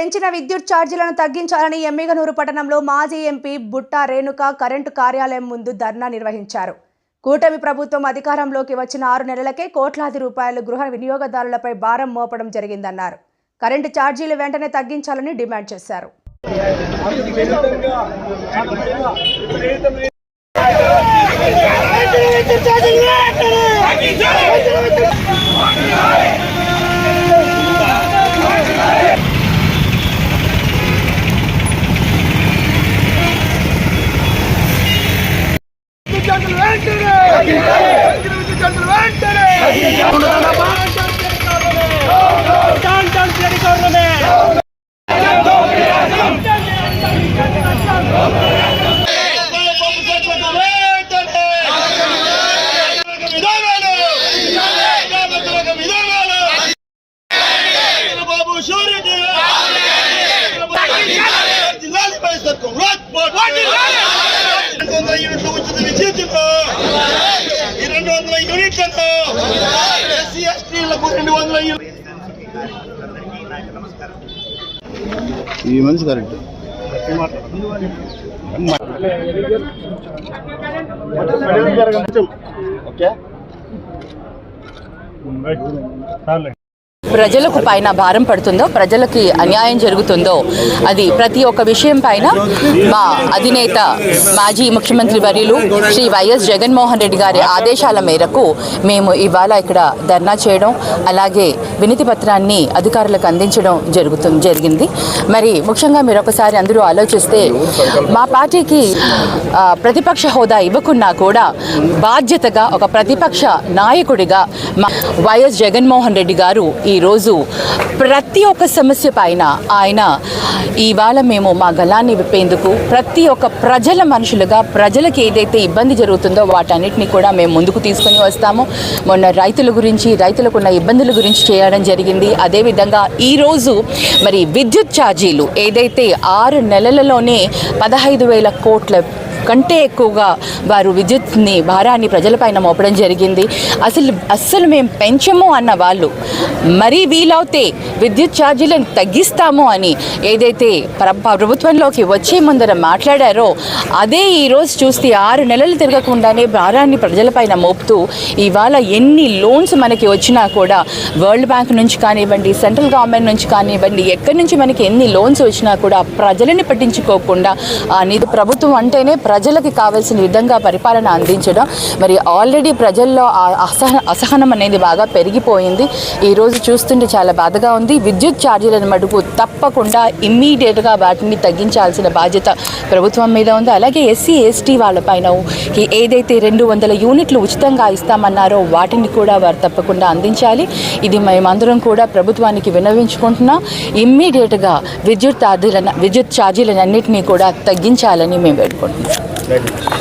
పెంచిన విద్యుత్ ఛార్జీలను తగ్గించాలని ఎమ్మిగనూరు పట్టణంలో మాజీ ఎంపీ బుట్టా రేణుక కరెంటు కార్యాలయం ముందు ధర్నా నిర్వహించారు. కూటమి ప్రభుత్వం అధికారంలోకి వచ్చిన ఆరు నెలలకే కోట్లాది రూపాయలు గృహ వినియోగదారులపై భారం మోపడం జరిగిందన్నారు. కరెంటు ఛార్జీలు వెంటనే తగ్గించాలని డిమాండ్ చేశారు. విద్యార్థులు వెంటనే విద్యార్థులు యూనిట్లు ఉచిత విద్యుత్తుతో ఈ రెండు వందల యూనిట్లతో ఎస్సీ ఎస్టీలకు రెండు వందల ఈ మనిషి కరెక్ట్. ప్రజలకు పైన భారం పడుతుందో ప్రజలకి అన్యాయం జరుగుతుందో అది ప్రతి ఒక్క విషయం పైన మా అధినేత మాజీ ముఖ్యమంత్రి వర్యులు శ్రీ వైఎస్ జగన్మోహన్ రెడ్డి గారి ఆదేశాల మేరకు మేము ఇవాళ ఇక్కడ ధర్నా చేయడం అలాగే వినతి పత్రాన్ని అధికారులకు అందించడం జరుగుతుంది జరిగింది. మరి ముఖ్యంగా మీరు ఒకసారి అందరూ ఆలోచిస్తే మా పార్టీకి ప్రతిపక్ష హోదా ఇవ్వకున్నా కూడా బాధ్యతగా ఒక ప్రతిపక్ష నాయకుడిగా మా వైఎస్ జగన్మోహన్ రెడ్డి గారు ఈ ఈరోజు ప్రతి ఒక్క సమస్య పైన ఆయన ఇవాళ మేము మా గలాన్ని విప్పేందుకు ప్రతి ఒక్క ప్రజల మనుషులుగా ప్రజలకు ఏదైతే ఇబ్బంది జరుగుతుందో వాటన్నిటిని కూడా మేము ముందుకు తీసుకొని వస్తాము. మొన్న రైతుల గురించి రైతులకు ఉన్న ఇబ్బందుల గురించి చేయడం జరిగింది. అదేవిధంగా ఈరోజు మరి విద్యుత్ ఛార్జీలు ఏదైతే ఆరు నెలలలోనే పదహైదు వేల కోట్ల కంటే ఎక్కువగా వారు విద్యుత్ని భారాన్ని ప్రజలపైన మోపడం జరిగింది. అసలు అస్సలు మేము పెంచము అన్న వాళ్ళు మరీ వీలవుతే విద్యుత్ ఛార్జీలను తగ్గిస్తాము అని ఏదైతే ప్రభుత్వంలోకి వచ్చే ముందర మాట్లాడారో అదే ఈరోజు చూస్తే ఆరు నెలలు తిరగకుండానే భారాన్ని ప్రజలపైన మోపుతూ ఇవాళ ఎన్ని లోన్స్ మనకి వచ్చినా కూడా వరల్డ్ బ్యాంక్ నుంచి కానివ్వండి సెంట్రల్ గవర్నమెంట్ నుంచి కానివ్వండి ఎక్కడి నుంచి మనకి ఎన్ని లోన్స్ వచ్చినా కూడా ప్రజలని పట్టించుకోకుండా ఆ ప్రభుత్వం అంటేనే ప్రజలకి కావాల్సిన విధంగా పరిపాలన అందించడం. మరి ఆల్రెడీ ప్రజల్లో అసహ అసహనం అనేది బాగా పెరిగిపోయింది. ఈరోజు చూస్తుంటే చాలా బాధగా ఉంది. విద్యుత్ ఛార్జీలను మటుకు తప్పకుండా ఇమ్మీడియట్గా వాటిని తగ్గించాల్సిన బాధ్యత ప్రభుత్వం మీద ఉంది. అలాగే ఎస్సీ ఎస్టీ వాళ్ళపైన ఏదైతే రెండు వందల యూనిట్లు ఉచితంగా ఇస్తామన్నారో వాటిని కూడా వారు తప్పకుండా అందించాలి. ఇది మేమందరం కూడా ప్రభుత్వానికి విన్నవించుకుంటున్నాం. ఇమ్మీడియట్గా విద్యుత్ ఛార్జీలను విద్యుత్ ఛార్జీలను అన్నింటినీ కూడా తగ్గించాలని మేము వేడుకుంటున్నాం. Thank you.